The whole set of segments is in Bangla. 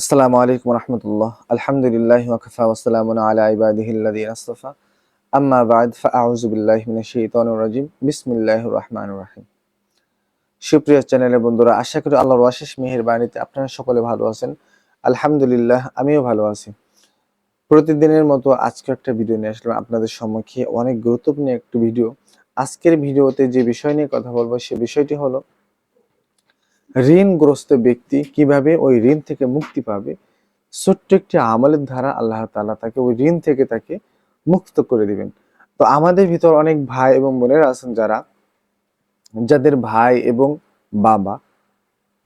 আসসালামু আলাইকুম রহমতুল্লাহ। আলহামদুলিল্লাহ ওয়াকফা ওয়াসালামু আলা ইবাদিহিল্লাযিনা আসতাফা। আম্মা বাদ বিসমিল্লাহির রহমানির রহিম। সুপ্রিয় চ্যানেলের বন্ধুরা, আশা করি আল্লাহর অশেষ মেহেরবানিতে আপনারা সকলে ভালো আছেন। আলহামদুলিল্লাহ, আমিও ভালো আছি। প্রতিদিনের মতো আজকে একটা ভিডিও নিয়ে আসলাম আপনাদের সম্মুখে। অনেক গুরুত্বপূর্ণ একটি ভিডিও। আজকের ভিডিওতে যে বিষয় নিয়ে কথা বলব, সে বিষয়টি হলো ঋণগ্রস্ত ব্যক্তি কীভাবে ওই ঋণ থেকে মুক্তি পাবে? ছোট্ট একটি আমলের দ্বারা আল্লাহ তাআলা তাকে ওই ঋণ থেকে তাকে মুক্ত করে দিবেন। তো আমাদের ভিতর অনেক ভাই এবং বোনেরা আছেন যারা, যাদের ভাই এবং বাবা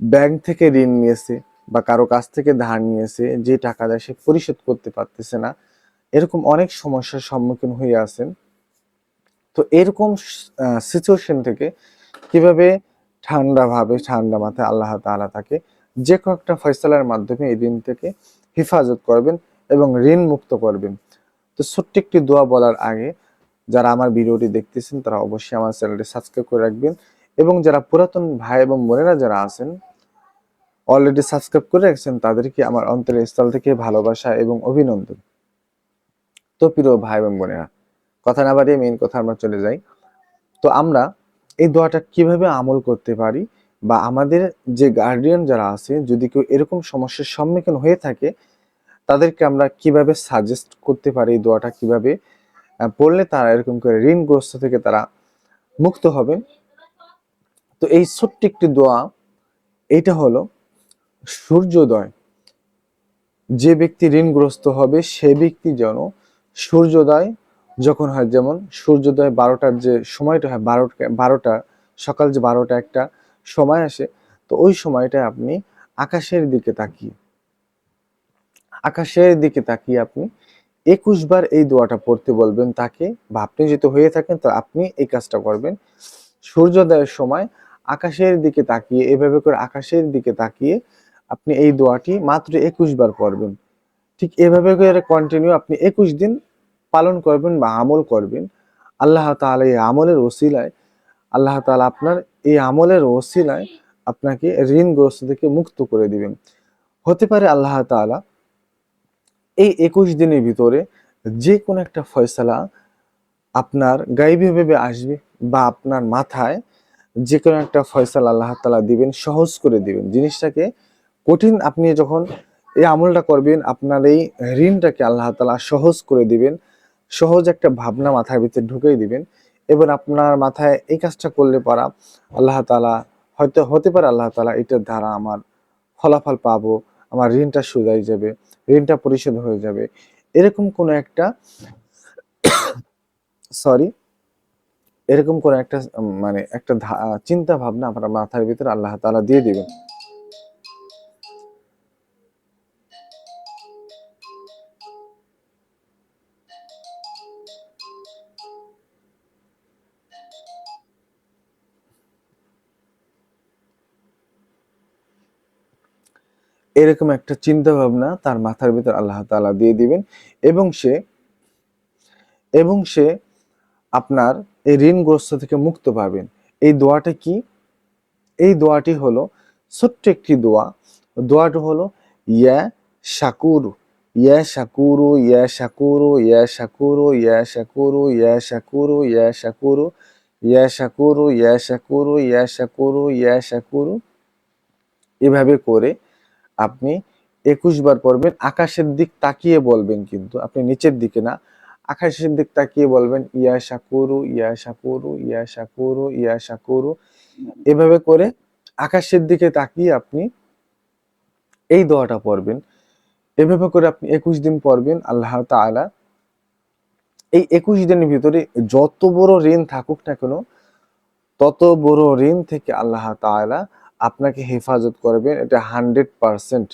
ব্যাংক থেকে ঋণ নিয়েছে বা কারও কাছ থেকে ধার নিয়েছে, যে টাকাটা সে পরিশোধ করতে পারতেছে না। এরকম অনেক সমস্যার সম্মুখীন হয়ে আছেন। তো এরকম সিচুয়েশন থেকে কীভাবে ঠান্ডা ভাবে, ঠান্ডা মাথায় আল্লাহ তাআলা তাকে যে কোনো একটা ফয়সালার মাধ্যমে এই ঋণ থেকে হেফাজত করবেন এবং ঋণ মুক্ত করবেন। তো ছোট্ট একটি দোয়া বলার আগে যারা আমার ভিডিওটি দেখতেছেন, তারা অবশ্যই আমার চ্যানেলটি সাবস্ক্রাইব করে রাখবেন এবং যারা পুরাতন ভাই এবং বোনেরা যারা আছেন, অলরেডি সাবস্ক্রাইব করে রাখছেন, তাদেরকে আমার অন্তরের স্থল থেকে ভালোবাসা এবং অভিনন্দন। তো প্রিয় ভাই এবং বোনেরা, কথা না বাড়িয়ে মেইন কথা আমরা চলে যাই। তো আমরা এই দোয়াটা কীভাবে আমল করতে পারি? বা আমাদের যে গার্ডিয়ান যারা আছে, যদি কেউ এরকম সমস্যার সম্মুখীন হয়ে থাকে, তাদেরকে আমরা কীভাবে সাজেস্ট করতে পারি এই দোয়াটা কীভাবে? পড়লে তারা এরকম করে ঋণগ্রস্ত থেকে তারা মুক্ত হবেন তো এই ছোট্ট একটি দোয়া এইটা হলো সূর্যোদয়। যে ব্যক্তি ঋণগ্রস্ত হবে, সে ব্যক্তি যেন সূর্যোদয় যখন হয়, যেমন সূর্যোদয় বারোটার যে সময়টা হয়, বারোটা বারোটা, সকাল যে বারোটা একটা সময় আসে, তো ওই সময়টায় আপনি আকাশের দিকে তাকিয়ে, আকাশের দিকে তাকিয়ে আপনি একুশ বার এই দোয়াটা পড়তে বলবেন তাকে বা আপনি যদি হয়ে থাকেন তো আপনি এই কাজটা করবেন। সূর্যোদয়ের সময় আকাশের দিকে তাকিয়ে, এভাবে করে আকাশের দিকে তাকিয়ে আপনি এই দোয়াটি মাত্র একুশ বার পড়বেন। ঠিক এভাবে করে কন্টিনিউ আপনি একুশ দিন পালন করবেন বা আমল করবেন, আল্লাহ তাআলা এই আমলের ওসিলায়, আল্লাহ তাআলা আপনার এই আমলের ওসিলায় আপনাকে ঋণগ্রস্ত থেকে মুক্ত করে দিবেন। হতে পারে আল্লাহ তাআলা এই একুশ দিনের ভিতরে যে কোনো একটা ফয়সালা আপনার গাইবীভাবে আসবে বা আপনার মাথায় যে কোনো একটা ফয়সালা আল্লাহ তালা দিবেন, সহজ করে দিবেন। জিনিসটাকে কঠিন আপনি যখন এই আমলটা করবেন, আপনার এই ঋণটাকে আল্লাহ তালা সহজ করে দিবেন। সহজ একটা ভাবনা মাথার ভিতরে ঢুকেই দিবেন। এবং আপনার মাথায় এই কাজটা করলে পারা, আল্লাহ তালা হয়তো হতে পারে আল্লাহ তালা এটার দ্বারা আমার ফলাফল পাবো, আমার ঋণটা সুদাই যাবে, ঋণটা পরিশোধ হয়ে যাবে। এরকম কোনো একটা সরি, এরকম কোনো একটা মানে একটা চিন্তা ভাবনা আপনার মাথার ভিতরে আল্লাহ তালা দিয়ে দিবেন। এরকম একটা চিন্তা ভাবনা তার মাথার ভিতর আল্লাহ তাআলা দিয়ে দিবেন এবং সে এবং সে আপনার এই ঋণগ্রস্ত থেকে মুক্ত পাবেন এই দোয়াটা কি এই দোয়াটি হলো ছোট্ট একটি দোয়া দোয়াটি হলো ইয়া শাকুরু ইয়া শাকুরু ইয়া শাকুরু ইয়া শাকুরু ইয়া শাকুরু ইয়া শাকুরু ইয়া শাকুরু ইয়া শাকুরু ইয়া শাকুরু ইয়া শাকুরু ইয়া শাকুরু এভাবে করে আপনি একুশ বার পড়বেন, আকাশের দিক তাকিয়ে বলবেন কিন্তু, আপনি নিচের দিকে না, আকাশের দিক তাকিয়ে বলবেন, ইয়া শাকুরু ইয়া শাকুরু ইয়া শাকুরু ইয়া শাকুরু। এভাবে করে আকাশের দিকে তাকিয়ে আপনি এই দোয়াটা পড়বেন। এভাবে করে আপনি একুশ দিন পড়বেন, আল্লাহ তাআলা এই একুশ দিনের ভিতরে যত বড় ঋণ থাকুক না কেন, তত বড় ঋণ থেকে আল্লাহ তাআলা আপনাকে হেফাজত করবেন এটা হান্ড্রেড পার্সেন্ট,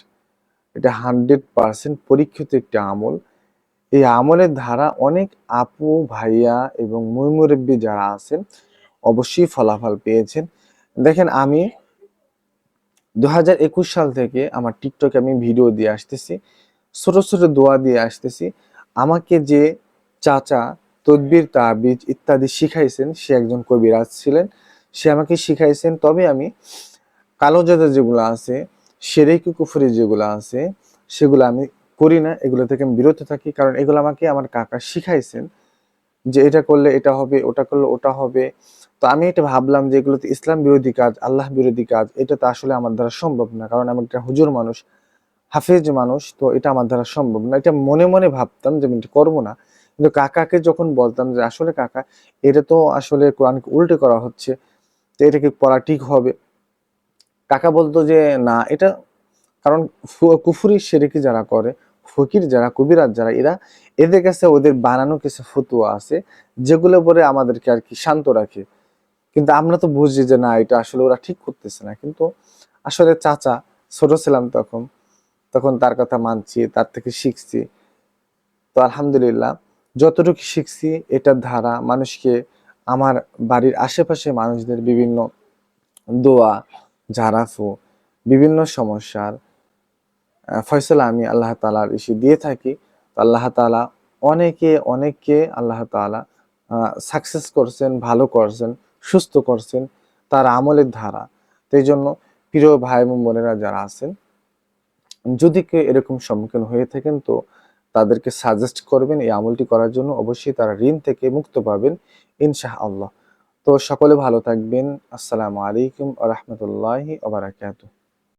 এটা হান্ড্রেড পার্সেন্ট পরীক্ষিত একটি আমল। এই আমলের ধারা অনেক আপু, ভাইয়া এবং মুরব্বী যারা আছেন, অবশ্যই ফলাফল পেয়েছেন। দেখেন আমি দু সাল থেকে আমার টিকটকে আমি ভিডিও দিয়ে আসতেছি, ছোট ছোট দোয়া দিয়ে আসতেছি। আমাকে যে চাচা তদবির, তাবিজ ইত্যাদি শিখাইছেন, সে একজন কবিরাজ ছিলেন। সে আমাকে শিখাইছেন, তবে আমি কালো জাদা যেগুলো আছে সেরেকি কুফুরি যেগুলো আছে, সেগুলো আমি করি না। এগুলো থেকে আমি বিরত থাকি কারণ এগুলো আমাকে আমার কাকা শিখাইছেন যে এটা করলে এটা হবে, ওটা করলে ওটা হবে। তো আমি এটা ভাবলাম যে এগুলো তো ইসলাম বিরোধী কাজ, আল্লাহ বিরোধী কাজ, এটা তো আসলে আমার দ্বারা সম্ভব না। কারণ আমি একটা হুজুর মানুষ, হাফেজ মানুষ, তো এটা আমার দ্বারা সম্ভব না। এটা মনে মনে ভাবতাম যে আমি এটা করব না। কিন্তু কাকাকে যখন বলতাম যে, আসলে কাকা, এটা তো আসলে কোরআনকে উল্টে করা হচ্ছে, তো এটা কি পড়া ঠিক হবে? কাকা বলতো যে, না, এটা কারণ কুফুরি সেরেকি যারা করে, ফকির যারা, কবিরাজ যারা, এরা এদের কাছে ওদের বানানো কিছু ফতুয়া আছে, যেগুলো পরে আমাদেরকে আর কি শান্ত রাখে। কিন্তু আমরা তো বুঝি যে, না, এটা আসলে ওরা ঠিক করতেছে না। কিন্তু আসলে চাচা ছোট ছিলাম তখন তখন তার কথা মানছি, তার থেকে শিখছি। তো আলহামদুলিল্লাহ, যতটুকু শিখছি, এটার ধারা, মানুষকে, আমার বাড়ির আশেপাশে মানুষদের বিভিন্ন দোয়া ঝাড়াফু বিভিন্ন সমস্যার ফয়সালা আমি আল্লাহ তালার ইস্যু দিয়ে থাকি। আল্লাহ তালা অনেকে, অনেককে আল্লাহ তালা সাকসেস করছেন, ভালো করছেন, সুস্থ করছেন তার আমলের ধারা। তো জন্য প্রিয় ভাই এবং বোনেরা যারা আছেন, যদি কেউ এরকম সম্মুখীন হয়ে থাকেন, তো তাদেরকে সাজেস্ট করবেন এই আমলটি করার জন্য। অবশ্যই তারা ঋণ থেকে মুক্ত পাবেন ইনশাহ আল্লাহ তো সকলে ভালো থাকবেন। আসসালামু আলাইকুম আ রহমতুল্লাহি